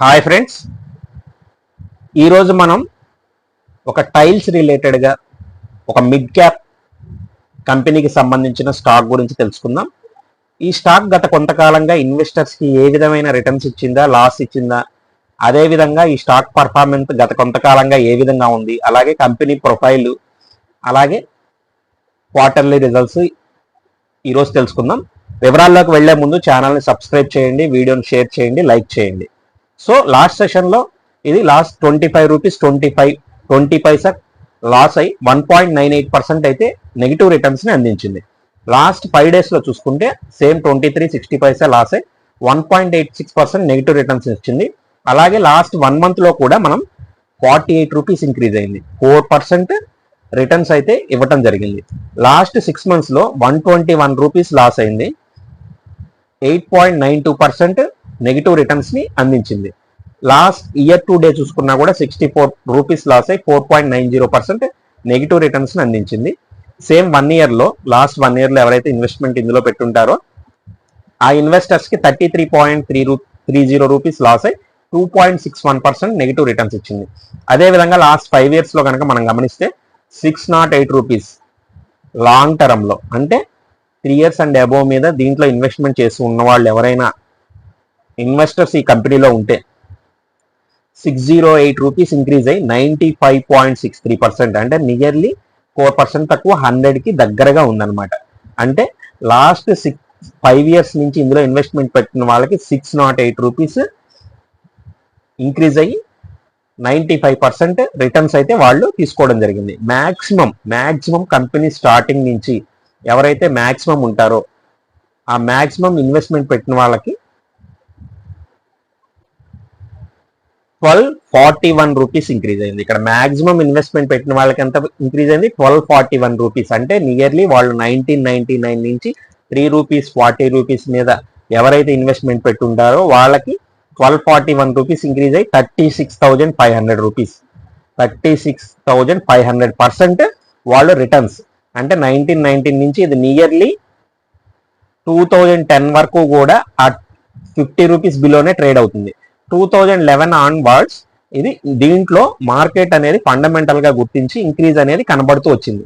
Hi friends ఈరోజు మనం ఒక టైల్స్ రిలేటెడ్గా ఒక మిడ్ క్యాప్ కంపెనీకి సంబంధించిన స్టాక్ గురించి తెలుసుకుందాం. ఈ స్టాక్ గత కొంతకాలంగా ఇన్వెస్టర్స్కి ఏ విధమైన రిటర్న్స్ ఇచ్చిందా లాస్ ఇచ్చిందా? అదే విధంగా ఈ స్టాక్ పర్ఫార్మెన్స్ గత కొంతకాలంగా ఏ విధంగా ఉంది? అలాగే కంపెనీ ప్రొఫైల్ అలాగే క్వార్టర్లీ రిజల్ట్స్ ఈరోజు తెలుసుకుందాం. వివరాల్లోకి వెళ్ళే ముందు ఛానల్ని సబ్స్క్రైబ్ చేయండి వీడియోని షేర్ చేయండి లైక్ చేయండి. సో లాస్ట్ సెషన్లో ఇది last twenty five rupees twenty five twenty paisa loss అయి one point nine eight percent అయితే నెగిటివ్ రిటర్న్స్ని అందించింది. లాస్ట్ ఫైవ్ డేస్లో చూసుకుంటే same twenty three sixty paisa loss అయి one point eight six percent negative returns ఇచ్చింది. అలాగే లాస్ట్ వన్ మంత్లో కూడా మనం ఫార్టీ ఎయిట్ రూపీస్ ఇంక్రీజ్ అయింది. ఫోర్ పర్సెంట్ రిటర్న్స్ అయితే ఇవ్వటం జరిగింది. లాస్ట్ సిక్స్ మంత్స్లో one twenty one rupees loss అయింది. Eight point nine two percent negative రిటర్న్స్ని అందించింది. లాస్ట్ ఇయర్ టు డే చూసుకున్నా కూడా సిక్స్టీ ఫోర్ రూపీస్ లాస్ అయి four point nine zero percent negative రిటర్న్స్ని అందించింది. సేమ్ వన్ ఇయర్లో లాస్ట్ వన్ ఇయర్లో ఎవరైతే ఇన్వెస్ట్మెంట్ ఇందులో పెట్టుంటారో ఆ ఇన్వెస్టర్స్కి థర్టీ త్రీ పాయింట్ త్రీ రూ త్రీ జీరో రూపీస్ లాస్ అయ్యి two point six one percent negative returns ఇచ్చింది. అదేవిధంగా లాస్ట్ ఫైవ్ ఇయర్స్లో కనుక మనం గమనిస్తే six naught eight rupees long టర్మ్లో అంటే త్రీ ఇయర్స్ అండ్ అబోవ్ మీద దీంట్లో ఇన్వెస్ట్మెంట్ చేసి ఉన్న వాళ్ళు ఎవరైనా ఇన్వెస్టర్స్ ఈ కంపెనీలో ఉంటే six zero eight rupees increase అయ్యి ninety five point six three percent అంటే నియర్లీ ఫోర్ పర్సెంట్ తక్కువ హండ్రెడ్కి దగ్గరగా ఉందన్నమాట. అంటే లాస్ట్ సిక్స్ ఫైవ్ ఇయర్స్ నుంచి ఇందులో ఇన్వెస్ట్మెంట్ పెట్టిన వాళ్ళకి six naught eight rupees increase అయ్యి నైంటీ ఫైవ్ పర్సెంట్ రిటర్న్స్ అయితే వాళ్ళు తీసుకోవడం జరిగింది. మ్యాక్సిమం మ్యాక్సిమం కంపెనీ స్టార్టింగ్ నుంచి ఎవరైతే మ్యాక్సిమం ఉంటారో ఆ మ్యాక్సిమం ఇన్వెస్ట్మెంట్ పెట్టిన వాళ్ళకి twelve forty one rupees increase అయింది. ఇక్కడ మాక్సిమం ఇన్వెస్ట్మెంట్ పెట్టిన వాళ్ళకి ఎంత ఇంక్రీజ్ అయింది? Twelve forty one rupees. అంటే నియర్లీ వాళ్ళు నైన్టీన్ నైన్టీ నైన్ నుంచి త్రీ రూపీస్ ఫార్టీ రూపీస్ మీద ఎవరైతే ఇన్వెస్ట్మెంట్ పెట్టుంటారో వాళ్ళకి twelve forty one rupees increase అయ్యి thirty six thousand five hundred rupees. Thirty six thousand five hundred percent వాళ్ళు రిటర్న్స్. అంటే నైన్టీన్ నైన్టీన్ నుంచి ఇది నియర్లీ టూ థౌజండ్ టెన్ వరకు కూడా ఆ ఫిఫ్టీ రూపీస్ బిలోనే ట్రేడ్ అవుతుంది. టూ థౌజండ్ లెవెన్ ఆన్వర్డ్స్ ఇది దీంట్లో మార్కెట్ అనేది ఫండమెంటల్గా గుర్తించి ఇంక్రీజ్ అనేది కనబడుతూ వచ్చింది.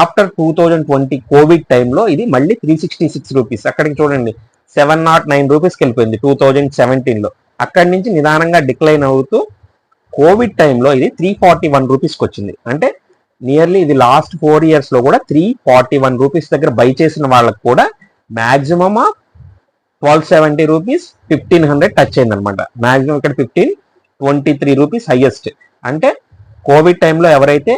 After two thousand twenty COVID టైంలో ఇది మళ్ళీ త్రీ సిక్స్టీ సిక్స్ రూపీస్ అక్కడికి చూడండి సెవెన్ నాట్ నైన్ రూపీస్కి వెళ్ళిపోయింది టూ థౌజండ్ సెవెంటీన్లో అక్కడి నుంచి నిదానంగా డిక్లైన్ అవుతూ కోవిడ్ టైంలో ఇది త్రీ ఫార్టీ వన్ రూపీస్కి వచ్చింది. అంటే నియర్లీ ఇది లాస్ట్ ఫోర్ ఇయర్స్లో కూడా త్రీ ఫార్టీ వన్ రూపీస్ దగ్గర బై చేసిన వాళ్ళకి కూడా maximum of twelve seventy rupees fifteen hundred touch అయింది అనమాట మాక్సిమం ఇక్కడ fifteen twenty three rupees highest అంటే కోవిడ్ టైంలో ఎవరైతే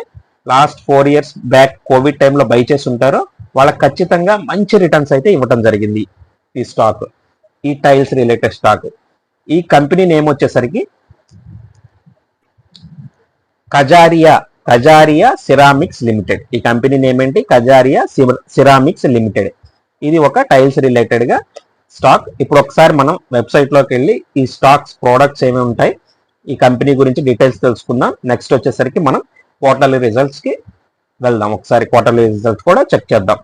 last four years back COVID టైంలో బై చేసి ఉంటారో వాళ్ళకి ఖచ్చితంగా మంచి రిటర్న్స్ అయితే ఇవ్వడం జరిగింది ఈ స్టాక్ ఈ టైల్స్ రిలేటెడ్ స్టాక్ ఈ కంపెనీ నేమ్ వచ్చేసరికి కజారియా కజారియా సిరామిక్స్ లిమిటెడ్ ఈ కంపెనీ నేమ్ ఏంటి? కజారియా సిరామిక్స్ లిమిటెడ్ ఇది ఒక టైల్స్ రిలేటెడ్గా స్టాక్. ఇప్పుడు ఒకసారి మనం వెబ్సైట్లోకి వెళ్ళి ఈ స్టాక్స్ ప్రోడక్ట్స్ ఏమేమి ఉంటాయి ఈ కంపెనీ గురించి డీటెయిల్స్ తెలుసుకుందాం. నెక్స్ట్ వచ్చేసరికి మనం క్వార్టర్లీ రిజల్ట్స్కి వెళ్దాం. ఒకసారి క్వార్టర్లీ రిజల్ట్స్ కూడా చెక్ చేద్దాం.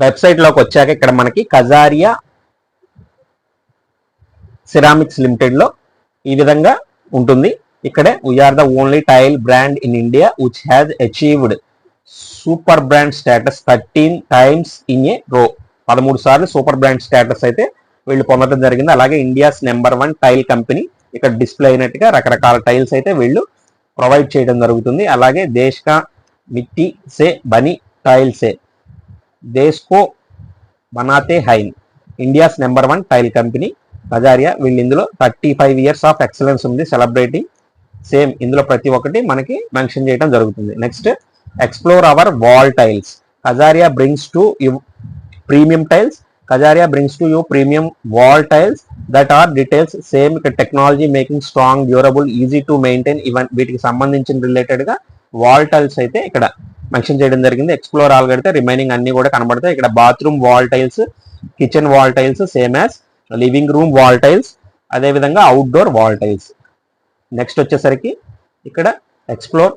వెబ్సైట్లోకి వచ్చాక ఇక్కడ మనకి కజారియా సిరామిక్స్ లిమిటెడ్లో ఈ విధంగా ఉంటుంది. ఇక్కడే we're the only tile brand in India which has achieved super brand status thirteen times in a row. పదమూడు సార్లు సూపర్ బ్రాండ్ స్టేటస్ అయితే వీళ్ళు పొందడం జరిగింది. అలాగే India's number one tile company ఇక్కడ డిస్ప్లే అయినట్టుగా రకరకాల టైల్స్ అయితే వీళ్ళు ప్రొవైడ్ చేయడం జరుగుతుంది. అలాగే దేశ్కా మిట్టి సే బని టైల్ సే దేశ్కో బనాతే హైన్. India's number one tile company. Kajaria వీళ్ళు ఇందులో thirty five years of excellence ఉంది. సెలబ్రేటింగ్ సేమ్ ఇందులో ప్రతి ఒక్కటి మనకి మెన్షన్ చేయడం జరుగుతుంది. Next explore our wall tiles Kajaria brings to you premium tiles Kajaria brings to you premium wall tiles that are details same ఇక్కడ technology making strong durable easy to maintain even వీటికి సంబంధించిన రిలేటెడ్గా wall tiles అయితే ఇక్కడ mention చేయడం జరిగింది. Explore all కడితే remaining అన్ని కూడా కనబడతాయి. ఇక్కడ bathroom wall tiles kitchen wall tiles same as living room wall tiles అదేవిధంగా అవుట్డోర్ వాల్ టైల్స్ నెక్స్ట్ వచ్చేసరికి ఇక్కడ ఎక్స్ప్లోర్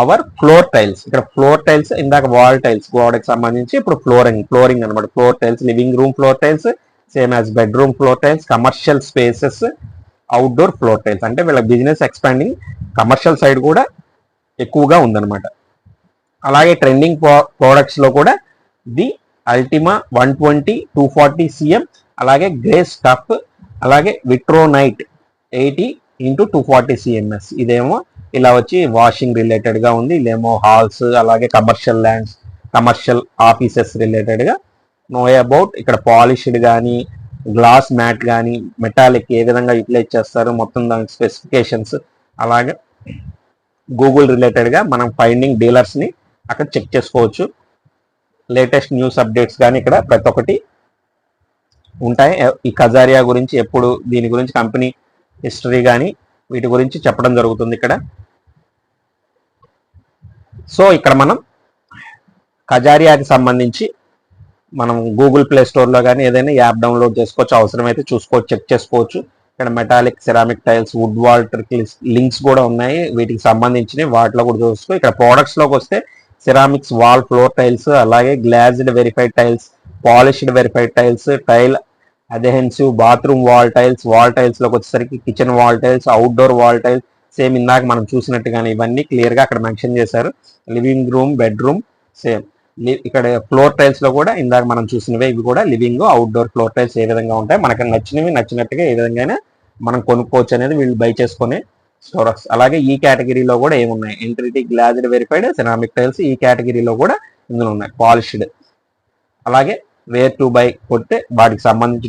అవర్ ఫ్లోర్ టైల్స్. ఇక్కడ ఫ్లోర్ టైల్స్ ఇందాక వాల్ టైల్స్ గోడకి సంబంధించి ఇప్పుడు ఫ్లోరింగ్ ఫ్లోరింగ్ అనమాట floor tiles living room floor tiles same as bedroom floor tiles commercial spaces outdoor floor tiles. అంటే వీళ్ళ బిజినెస్ ఎక్స్పాండింగ్ కమర్షియల్ సైడ్ కూడా ఎక్కువగా ఉందన్నమాట. అలాగే ట్రెండింగ్ ప్రోడక్ట్స్లో కూడా the Ultima one twenty two forty CM అలాగే గ్రే స్టఫ్ అలాగే Vitronite eighty into two forty CMS. ఇదేమో ఇలా వచ్చి వాషింగ్ రిలేటెడ్గా ఉంది. లేమో హాల్స్ అలాగే కమర్షియల్ ల్యాండ్స్ కమర్షియల్ ఆఫీసెస్ రిలేటెడ్గా నో అబౌట్ ఇక్కడ పాలిష్డ్ కానీ గ్లాస్ మ్యాట్ కానీ మెటాలిక్ ఏ విధంగా యూటిలైజ్ చేస్తారు మొత్తం దాని స్పెసిఫికేషన్స్ అలాగే గూగుల్ రిలేటెడ్గా మనం ఫైండింగ్ డీలర్స్ని అక్కడ చెక్ చేసుకోవచ్చు. లేటెస్ట్ న్యూస్ అప్డేట్స్ కానీ ఇక్కడ ప్రతి ఒక్కటి ఉంటాయి. ఈ కజారియా గురించి ఎప్పుడు దీని గురించి కంపెనీ హిస్టరీ కానీ వీటి గురించి చెప్పడం జరుగుతుంది ఇక్కడ. సో ఇక్కడ మనం కజారియాకి సంబంధించి మనం గూగుల్ ప్లే స్టోర్లో కానీ ఏదైనా యాప్ డౌన్లోడ్ చేసుకోవచ్చు అవసరమైతే చూసుకోవచ్చు చెక్ చేసుకోవచ్చు. ఇక్కడ మెటాలిక్ సెరామిక్ టైల్స్ వుడ్ వాల్టర్ లింక్స్ కూడా ఉన్నాయి. వీటికి సంబంధించినవి వాటిలో కూడా చూసుకో. ఇక్కడ ప్రోడక్ట్స్లోకి వస్తే సిరామిక్స్ వాల్ ఫ్లోర్ టైల్స్ అలాగే glazed vitrified tiles polished vitrified tiles tile adhesive bathroom wall tiles wall టైల్స్లోకి వచ్చేసరికి kitchen wall tiles outdoor wall tiles same ఇందాక మనం చూసినట్టుగానే ఇవన్నీ క్లియర్గా అక్కడ మెన్షన్ చేశారు. లివింగ్ రూమ్ బెడ్రూమ్ సేమ్ ఇక్కడ ఫ్లోర్ టైల్స్లో కూడా ఇందాక మనం చూసినవే ఇవి కూడా లివింగ్ అవుట్డోర్ ఫ్లోర్ టైల్స్ ఏ విధంగా ఉంటాయి. మనకు నచ్చినవి నచ్చినట్టుగా ఏ విధంగా మనం కొనుక్కోవచ్చు అనేది వీళ్ళు బై చేసుకునే స్టోరక్స్ అలాగే ఈ కేటగిరీలో కూడా ఏమున్నాయి? ఎంట్రిటీ గ్లాజ్డ్ వెరిఫైడ్ సెరామిక్ టైల్స్ ఈ కేటగిరీలో కూడా ఇందులో ఉన్నాయి పాలిష్డ్ అలాగే వేర్ టు బై కొడితే వాటికి సంబంధించి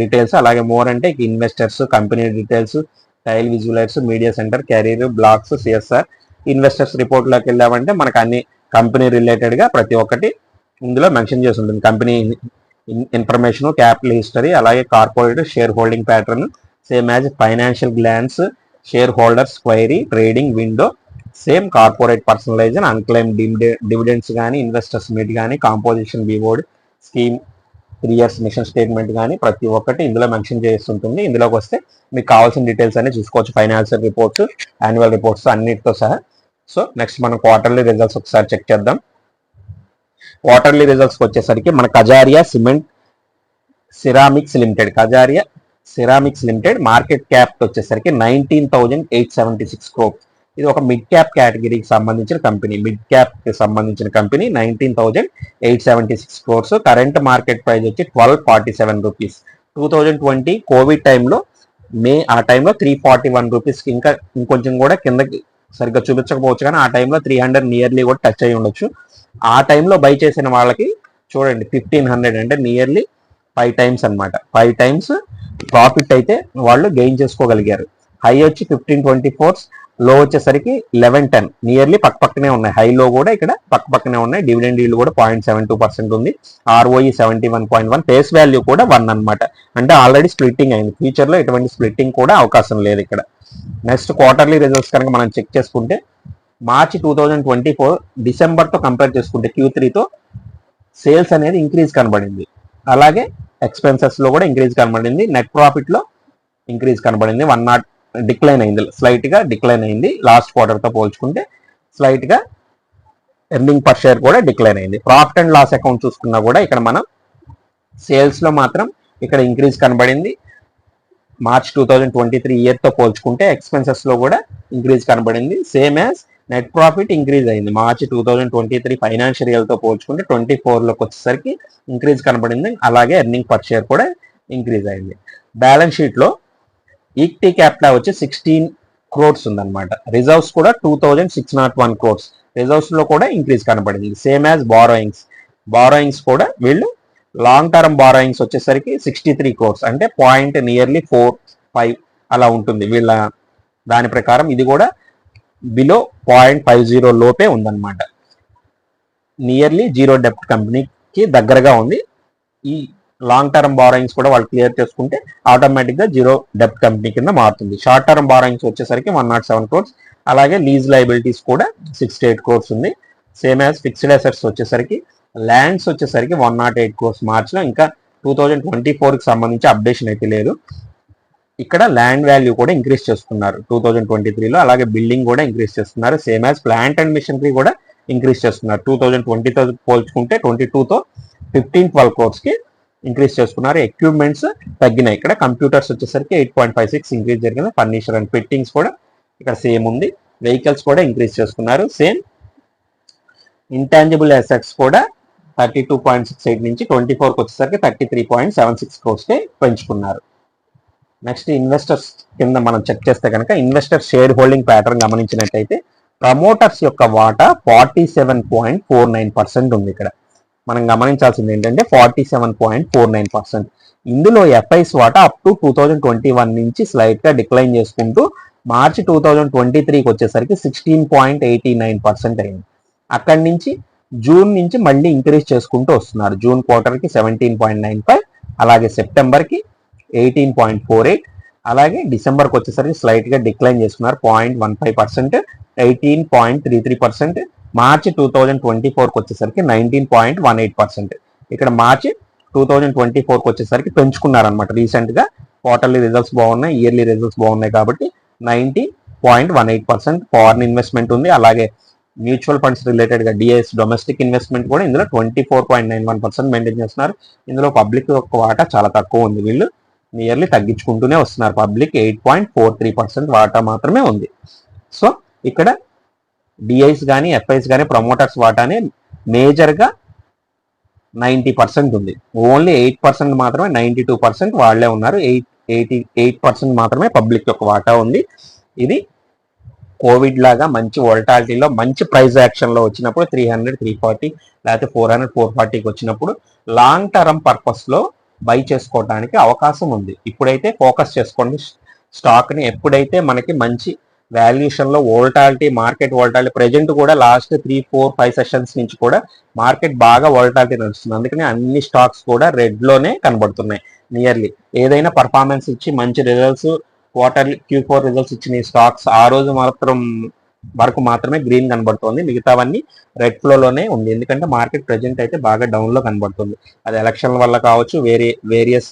డీటెయిల్స్ అలాగే మోర్ అంటే investors company details tile visualiser media centre career blogs CSR investors రిపోర్ట్లోకి వెళ్ళామంటే మనకు అన్ని కంపెనీ రిలేటెడ్గా ప్రతి ఒక్కటి ఇందులో మెన్షన్ చేసి ఉంటుంది. కంపెనీ ఇన్ఫర్మేషన్ క్యాపిటల్ హిస్టరీ అలాగే corporate share holding pattern same as financial glance share holders query trading window same corporate personalisation unclaimed dividends కానీ ఇన్వెస్టర్స్ మీట్ కానీ composition board scheme three years mission statement కానీ ప్రతి ఒక్కటి ఇందులో mention చేస్తుంటుంది. ఇందులోకి వస్తే మీకు కావాల్సిన డీటెయిల్స్ అన్ని చూసుకోవచ్చు. ఫైనాన్షియల్ రిపోర్ట్స్ యాన్యువల్ రిపోర్ట్స్ అన్నిటితో సహా. సో నెక్స్ట్ మనం క్వార్టర్లీ రిజల్ట్స్ ఒకసారి చెక్ చేద్దాం. క్వార్టర్లీ రిజల్ట్స్కి వచ్చేసరికి మన Kajaria cement ceramics limited. Kajaria ceramics limited market cap వచ్చేసరికి nineteen thousand eight seventy six crore ఇది ఒక మిడ్ క్యాప్ కేటగిరీకి సంబంధించిన కంపెనీ మిడ్ క్యాప్కి సంబంధించిన company nineteen thousand eight seventy six crores current market price వచ్చి twelve forty seven rupees two thousand twenty Covid టైంలో May ఆ టైంలో త్రీ ఫార్టీ వన్ రూపీస్ ఇంకా ఇంకొంచెం కూడా కిందకి సరిగ్గా చూపించకపోవచ్చు కానీ ఆ టైంలో త్రీ హండ్రెడ్ నియర్లీ కూడా టచ్ అయి ఉండొచ్చు. ఆ టైంలో బై చేసిన వాళ్ళకి చూడండి ఫిఫ్టీన్ హండ్రెడ్ అంటే నియర్లీ ఫైవ్ టైమ్స్ అన్నమాట. ఫైవ్ టైమ్స్ ప్రాఫిట్ అయితే వాళ్ళు గెయిన్ చేసుకోగలిగారు. హై వచ్చి ఫిఫ్టీన్ ట్వంటీ ఫోర్స్ లో వచ్చేసరికి లెవెన్ టెన్ నియర్లీ పక్క పక్కనే ఉన్నాయి. హైలో కూడా ఇక్కడ పక్క పక్కనే ఉన్నాయి. డివిడెండ్ ఈల్డ్ కూడా పాయింట్ సెవెన్ టూ పర్సెంట్ ఉంది. ROE seventy one point one face value కూడా వన్ అన్నమాట. అంటే ఆల్రెడీ స్ప్లిట్టింగ్ అయింది. ఫ్యూచర్లో ఎటువంటి స్ప్లిట్టింగ్ కూడా అవకాశం లేదు ఇక్కడ. నెక్స్ట్ క్వార్టర్లీ రిజల్ట్స్ కనుక మనం చెక్ చేసుకుంటే March two thousand twenty four డిసెంబర్తో compare చేసుకుంటే క్యూ త్రీతో సేల్స్ అనేది ఇంక్రీజ్ కనబడింది. అలాగే ఎక్స్పెన్సెస్లో కూడా ఇంక్రీజ్ కనబడింది. నెట్ ప్రాఫిట్లో ఇంక్రీజ్ కనబడింది. వన్ నాట్ డిక్లైన్ అయింది. స్లైట్గా డిక్లైన్ అయింది. లాస్ట్ క్వార్టర్తో పోల్చుకుంటే స్లైట్గా ఎర్నింగ్ పర్ షేర్ కూడా డిక్లైన్ అయింది. ప్రాఫిట్ అండ్ లాస్ అకౌంట్ చూసుకున్నా కూడా ఇక్కడ మనం సేల్స్లో మాత్రం ఇక్కడ ఇంక్రీజ్ కనబడింది. March two thousand twenty three ఇయర్తో పోల్చుకుంటే ఎక్స్పెన్సెస్లో కూడా ఇంక్రీజ్ కనబడింది. Same as net profit increase అయింది. March two thousand twenty three financial ఇయర్తో పోల్చుకుంటే ట్వంటీ ఫోర్లోకి వచ్చేసరికి ఇంక్రీజ్ కనబడింది. అలాగే ఎర్నింగ్ పర్ షేర్ కూడా ఇంక్రీజ్ అయింది. బ్యాలెన్స్ షీట్లో ఈక్టీ క్యాపిటల్ వచ్చి సిక్స్టీన్ క్రోర్స్ ఉందన్నమాట. రిజర్వ్స్ కూడా two thousand six nought one crores. రిజర్వ్స్లో కూడా ఇంక్రీజ్ కనబడింది. Same as borrowings. బారోయింగ్స్ కూడా వీళ్ళు లాంగ్ టర్మ్ బారోయింగ్స్ వచ్చేసరికి సిక్స్టీ త్రీ క్రోర్స్. అంటే పాయింట్ నియర్లీ ఫోర్ ఫైవ్ అలా ఉంటుంది. వీళ్ళ దాని ప్రకారం ఇది కూడా బిలో పాయింట్ ఫైవ్ జీరో లోపే ఉందన్నమాట. నియర్లీ జీరో డెప్ట్ కంపెనీకి దగ్గరగా ఉంది. ఈ లాంగ్ టర్మ్ బారోయింగ్స్ కూడా వాళ్ళు క్లియర్ చేసుకుంటే ఆటోమేటిక్గా జీరో డెప్ట్ కంపెనీ కింద మారుతుంది. షార్ట్ టర్మ్ బారోయింగ్స్ వచ్చేసరికి వన్ నాట్ సెవెన్ క్రోర్స్ అలాగే లీజ్ లైబిలిటీస్ కూడా సిక్స్టీ ఎయిట్ క్రోర్స్ ఉంది. సేమ్ యాజ్ ఫిక్స్డ్ అసెట్స్ వచ్చేసరికి ల్యాండ్స్ వచ్చేసరికి వన్ నాట్ ఎయిట్ క్రోర్స్ మార్చిలో ఇంకా టూ థౌజండ్ ట్వంటీ ఫోర్కి సంబంధించి అప్డేషన్ అయితే లేదు. ఇక్కడ ల్యాండ్ వాల్యూ కూడా ఇంక్రీజ్ చేస్తున్నారు టూ థౌజండ్ ట్వంటీ త్రీలో అలాగే బిల్డింగ్ కూడా ఇంక్రీజ్ చేస్తున్నారు. Same as plant and machinery కూడా ఇంక్రీజ్ చేస్తున్నారు. టూ థౌజండ్ ట్వంటీతో పోల్చుకుంటే ట్వంటీ టూతో ఫిఫ్టీన్ ట్వెల్వ్ క్రోర్స్కి ఇంక్రీజ్ చేసుకున్నారు. ఎక్విప్మెంట్స్ తగ్గినాయి. ఇక్కడ కంప్యూటర్స్ వచ్చేసరికి eight point five six increase జరిగింది. ఫర్నిచర్ అండ్ ఫిట్టింగ్స్ కూడా ఇక్కడ సేమ్ ఉంది. వెహికల్స్ కూడా ఇంక్రీజ్ చేసుకున్నారు. సేమ్ ఇంటాంజిబుల్ అసెట్స్ కూడా thirty two point six eight నుంచి ట్వంటీ ఫోర్కి వచ్చేసరికి thirty three point seven six క్రోర్స్కి పెంచుకున్నారు. నెక్స్ట్ ఇన్వెస్టర్స్ కింద మనం చెక్ చేస్తే కనుక ఇన్వెస్టర్ షేర్ హోల్డింగ్ ప్యాటర్న్ గమనించినట్టయితే ప్రమోటర్స్ యొక్క వాటా forty seven point four nine percent ఉంది ఇక్కడ. మనం గమనించాల్సింది ఏంటంటే forty seven point four nine percent ఇందులో ఎఫ్ఐస్ వాటా up to two thousand twenty one నుంచి స్లైట్గా డిక్లైన్ చేసుకుంటూ మార్చి టూ థౌజండ్ ట్వంటీ త్రీకి వచ్చేసరికి sixteen point eighty nine percent అయింది. అక్కడి నుంచి జూన్ నుంచి మళ్ళీ ఇంక్రీజ్ చేసుకుంటూ వస్తున్నారు. జూన్ క్వార్టర్కి సెవెంటీన్ పాయింట్ నైన్ ఫైవ్ అలాగే సెప్టెంబర్కి ఎయిటీన్ పాయింట్ ఫోర్ ఎయిట్ అలాగే డిసెంబర్కి వచ్చేసరికి స్లైట్గా డిక్లైన్ చేసుకున్నారు point one five percent eighteen point three three percent March two thousand twenty ఫోర్కి వచ్చేసరికి nineteen point one eight percent ఇక్కడ మార్చి టూ థౌజండ్ ట్వంటీ ఫోర్కి వచ్చేసరికి పెంచుకున్నారనమాట రీసెంట్గా క్వార్టర్లీ రిజల్ట్స్ బాగున్నాయి ఇయర్లీ రిజల్ట్స్ బాగున్నాయి కాబట్టి ninety point one eight percent foreign investment ఉంది. అలాగే మ్యూచువల్ ఫండ్స్ రిలేటెడ్గా డిఎస్ డొమెస్టిక్ ఇన్వెస్ట్మెంట్ కూడా ఇందులో twenty four point nine one percent maintain చేస్తున్నారు. ఇందులో పబ్లిక్ యొక్క వాటా చాలా తక్కువ ఉంది. వీళ్ళు నియర్లీ తగ్గించుకుంటూనే వస్తున్నారు. Public eight point four three percent వాటా మాత్రమే ఉంది. సో ఇక్కడ డిఐస్ కానీ ఎఫ్ఐస్ కానీ ప్రమోటర్స్ వాటానే మేజర్గా నైంటీ పర్సెంట్ ఉంది. ఓన్లీ ఎయిట్ పర్సెంట్ మాత్రమే నైంటీ టూ పర్సెంట్ వాళ్ళే ఉన్నారు. ఎయిట్ ఎయిటీ ఎయిట్ పర్సెంట్ మాత్రమే పబ్లిక్ యొక్క వాటా ఉంది. ఇది కోవిడ్ లాగా మంచి వోల్టాలిటీలో మంచి ప్రైస్ యాక్షన్లో వచ్చినప్పుడు త్రీ హండ్రెడ్ త్రీ ఫార్టీ లేకపోతే ఫోర్ హండ్రెడ్ ఫోర్ ఫార్టీకి వచ్చినప్పుడు లాంగ్ టర్మ్ పర్పస్లో బై చేసుకోవడానికి అవకాశం ఉంది. ఇప్పుడైతే ఫోకస్ చేసుకోండి. స్టాక్ని ఎప్పుడైతే మనకి మంచి వాల్యుయేషన్లో వోల్టాలిటీ మార్కెట్ వోల్టాలిటీ ప్రెజెంట్ కూడా last three four five sessions నుంచి కూడా మార్కెట్ బాగా వోల్టాలిటీ నడుస్తుంది. అందుకని అన్ని స్టాక్స్ కూడా రెడ్లోనే కనబడుతున్నాయి నియర్లీ ఏదైనా పర్ఫార్మెన్స్ ఇచ్చి మంచి results quarterly Q four results ఇచ్చిన స్టాక్స్ ఆ రోజు మాత్రం వరకు మాత్రమే గ్రీన్ కనబడుతుంది. మిగతావన్నీ రెడ్ ఫ్లోలోనే ఉంది. ఎందుకంటే మార్కెట్ ప్రెజెంట్ అయితే బాగా డౌన్లో కనబడుతుంది. అది ఎలక్షన్ వల్ల కావచ్చు వేరే వేరియస్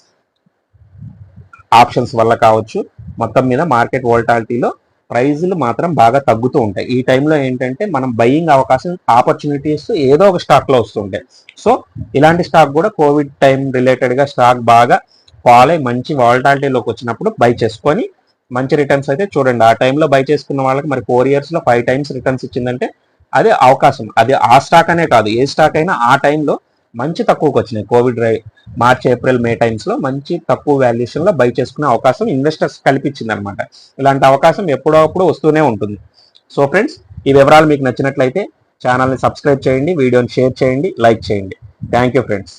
ఆప్షన్స్ వల్ల కావచ్చు మొత్తం మీద మార్కెట్ వోల్టాలిటీలో ప్రైజులు మాత్రం బాగా తగ్గుతూ ఉంటాయి. ఈ టైంలో ఏంటంటే మనం బయ్యింగ్ అవకాశం ఆపర్చునిటీస్ ఏదో ఒక స్టాక్లో వస్తుంటాయి. సో ఇలాంటి స్టాక్ కూడా కోవిడ్ టైం రిలేటెడ్గా స్టాక్ బాగా ఫాల్ మంచి వాలటాలిటీలోకి వచ్చినప్పుడు బై చేసుకొని మంచి రిటర్న్స్ అయితే చూడండి. ఆ టైంలో బై చేసుకున్న వాళ్ళకి మరి ఫోర్ ఇయర్స్లో ఫైవ్ టైమ్స్ రిటర్న్స్ ఇచ్చిందంటే అదే అవకాశం. అది ఆ స్టాక్ అనే కాదు. ఏ స్టాక్ అయినా ఆ టైంలో మంచి తక్కువకి వచ్చినాయి. కోవిడ్ మార్చ్ ఏప్రిల్ మే టైమ్స్లో మంచి తక్కువ వాల్యుయేషన్లో బై చేసుకునే అవకాశం ఇన్వెస్టర్స్ కల్పించింది అనమాట ఇలాంటి అవకాశం ఎప్పుడప్పుడు వస్తూనే ఉంటుంది. సో ఫ్రెండ్స్ ఈ వివరాలు మీకు నచ్చినట్లయితే ఛానల్ని సబ్స్క్రైబ్ చేయండి వీడియోని షేర్ చేయండి లైక్ చేయండి. Thank you friends